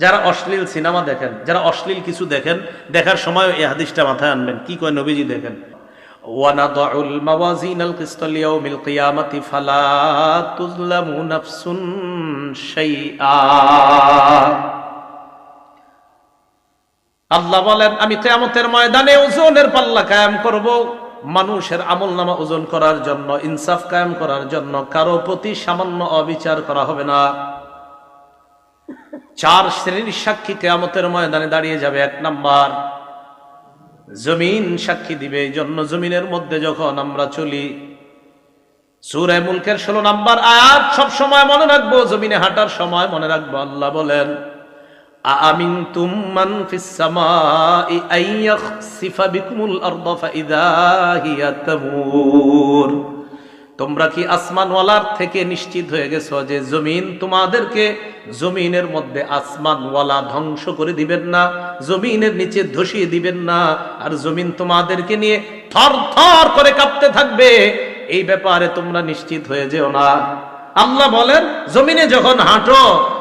যারা অশ্লীল সিনেমা দেখেন যারা অশ্লীল কিছু দেখেন দেখার সময় এই হাদিসটা মাথায় আনবেন কি কয় নবীজি দেখেন ونضع الموازين القسط ليوم القيامة فلا تظلم نفس شيئا আল্লাহ বলেন আমি কেয়ামতের ময়দানে ওজনের পাল্লা কায়েম করব মানুষের আমল নামা ওজন করার জন্য ইনসাফ কায়েম করার জন্য কারো প্রতি সামান্য অবিচার করা হবে না চার শ্রেণির সাক্ষী কেয়ামতের ময়দানে দাঁড়িয়ে যাবে এক নাম্বার। জমিন সাক্ষী দিবে, এই জন্য জমিনের মধ্যে যখন আমরা চলি, সুরে মুলকের ষোলো নাম্বার আয়াত, সব সময় মনে রাখব, জমিনে হাঁটার সময় মনে রাখব, আল্লাহ বলেন আমিন তুমান ফিসামাই আইয়াখসিফা বিকুমুল আরদ ফাইদা হিয়া তামুর। তোমরা কি আসমানওয়ালার থেকে নিশ্চিত হয়ে গেছো যে জমিন তোমাদেরকে জমিনের মধ্যে আসমানওয়ালা ধ্বংস করে দিবেন না, জমিনের নিচে ধসিয়ে দিবেন না, আর জমিন তোমাদেরকে নিয়ে থর থর করে কাঁপতে থাকবে? এই ব্যাপারে তোমরা নিশ্চিত হয়ে যেও না। আল্লাহ বলেন, জমিনে যখন হাঁটো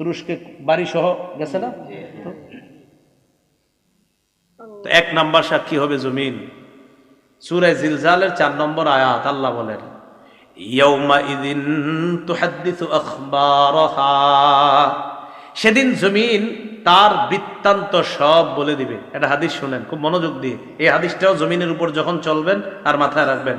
তুরস্কে বাড়ি সহ গেছে না? তো এক নাম্বার সাক্ষী হবে জমিন। সুরে জিলজালের চার নম্বর আয়াত আল্লাহ বলেন ইয়াউমাইদিন তুহাদ্দিসু আখবারহা। সেদিন জমিন তার বৃত্তান্ত সব বলে দিবে। এটা হাদিস শুনেন খুব মনোযোগ দিয়ে। এই হাদিসটাও জমিনের উপর যখন চলবেন আর মাথায় রাখবেন।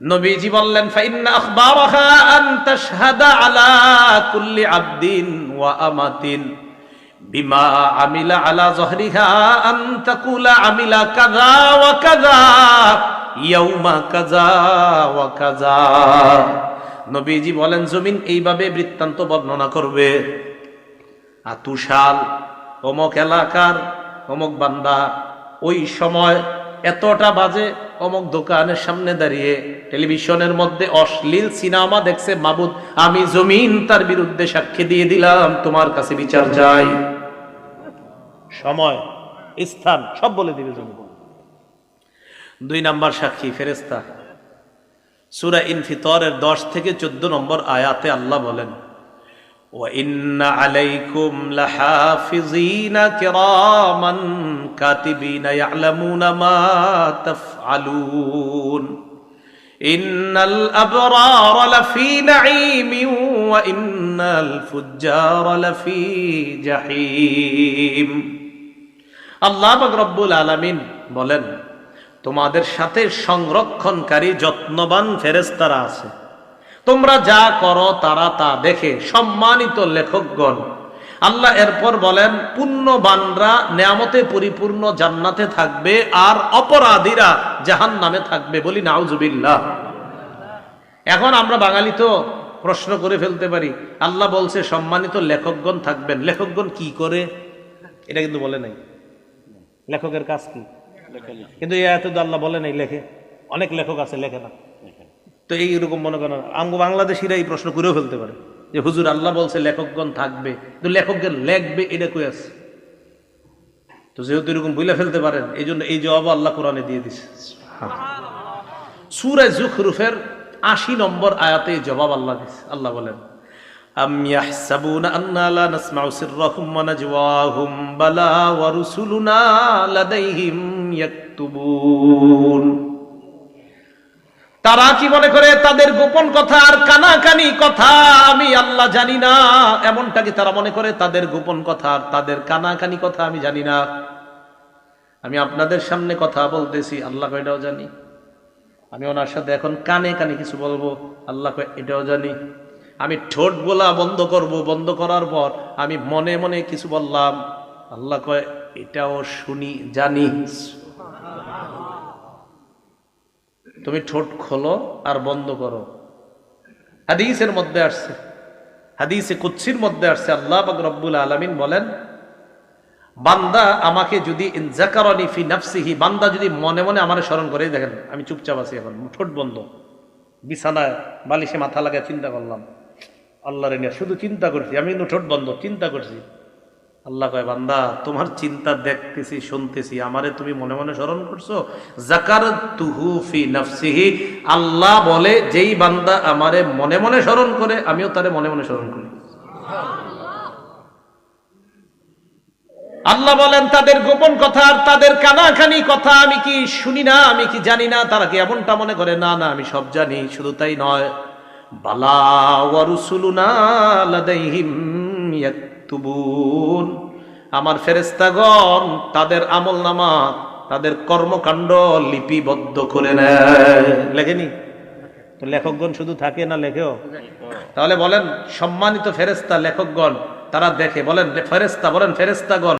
নবীজি বললেন আলা কুল্লি ওয়া বিমা আমিলা আলা আমিলা ইয়াউমা নবীজি বলেন, জমিন এইভাবে বৃত্তান্ত বর্ণনা করবে। আতুশাল, অমক এলাকার অমক বান্দা, ওই সময় এতটা বাজে অমক দোকানের সামনে দাঁড়িয়ে টেলিভিশনের মধ্যে অশ্লীল সিনেমা দেখছে মাবুদ আমি জমিন তার বিরুদ্ধে সাক্ষী দিয়ে দিলাম তোমার কাছে বিচার যাই সময় স্থান সব বলে দিবে জমিন। দুই নাম্বার সাক্ষী ফেরেস্তা সুরা ইনফিতরের দশ থেকে চোদ্দ নম্বর আয়াতে আল্লাহ বলেন وإن عليكم لحافظين كراما كاتبين يعلمون ما تفعلون إن الأبرار لفي نعيم وإن الفجار لفي جحيم আল্লাহ রব্বুল আলামিন বলেন তোমাদের সাথে সংরক্ষণকারী যত্নবান ফেরেস্তারা আছে তোমরা যা করো তারা তা দেখে সম্মানিত লেখকগণ। আল্লাহ এরপর বলেন, পুণ্যবানরা নেয়ামতে পরিপূর্ণ জান্নাতে থাকবে আর অপরাধীরা জাহান নামে থাকবে বলি নাউজুবিল্লাহ। এখন আমরা বাঙালি তো প্রশ্ন করে ফেলতে পারি, আল্লাহ বলছে সম্মানিত লেখকগণ থাকবেন। লেখকগণ কি করে? এটা কিন্তু বলে নাই। লেখকের কাজ কি? কিন্তু এত আল্লাহ বলে নাই, লেখে। অনেক লেখক আছে, লেখে না। তো এই এরকম মনে করেন আমগো বাংলাদেশিরা এই প্রশ্ন করেও ফেলতে পারে। যে হুজুর আল্লাহ বলছে লেখকগণ থাকবে। তো লেখকগণ লেখবে এটা কই আছে? তো যেহেতু এরকম বইলে ফেলতে পারেন এই জন্য এই জবাব আল্লাহ কোরআনে দিয়ে দিছে। সুরায় জুখ রুফের আশি নম্বর আয়াতে জবাব আল্লাহ দিছে আল্লাহ বলেন আমি তারা কি মনে করে, তাদের গোপন কথা আর কানাকানি কথা আমি আল্লাহ জানি না। এমনটা কি তারা মনে করে, তাদের গোপন কথা আর তাদের কানাকানি কথা আমি জানি না? আমি আপনাদের সামনে কথা বলতেছি, আল্লাহ এটাও জানি। আমি ওনার সাথে এখন কানে কানে কিছু বলব, আল্লাহ এটাও জানি। আমি ঠোঁট বলা বন্ধ করব, বন্ধ করার পর আমি মনে মনে কিছু বললাম, আল্লাহ কয়, এটাও শুনি, জানি। তুমি ঠোঁট খোলো আর বন্ধ করো। হাদিসের মধ্যে আসছে। হাদিসে কুচ্ছির মধ্যে আসছে। আল্লাহ রব্বুল আলমিন বলেন, বান্দা আমাকে যদি জাকারনি ফি নাফসিহি, বান্দা যদি মনে মনে আমার স্মরণ করে, দেখেন, আমি চুপচাপ আছি এখন, ঠোঁট বন্ধ। বিছানায় বালিশে মাথা লাগা চিন্তা করলাম। আল্লাহরে নিয়ে শুধু চিন্তা করছি, আমি কিন্তু ঠোঁট বন্ধ, চিন্তা করছি। আল্লাহ কয়, বান্দা, তোমার চিন্তা দেখতেছি, শুনতেছি, আমারে তুমি মনে মনে স্মরণ করছ? জাকার তুহু ফি নাফসিহি, আল্লাহ বলে, যেই বান্দা আমারে মনে মনে স্মরণ করে, আমিও তারে মনে মনে স্মরণ করি। আল্লাহ বলেন, তাদের গোপন কথা আর তাদের কানাখানি কথা আমি কি শুনি না, আমি কি জানি না, তারা কি এমনটা মনে করে? না না, আমি সব জানি, শুধু তাই নয়। বালা ওয়ারুসুলুনা লাদাইহিম আমার ফেরেস্তাগণ তাদের আমল নামা তাদের কর্মকাণ্ড লিপিবদ্ধ করে নেয়। লেখেনি? লেখকগণ শুধু থাকে না লেখেও? তাহলে বলেন, সম্মানিত ফেরেস্তা লেখকগণ, তারা দেখে। বলেন ফেরেস্তা বলেন ফেরেস্তাগণ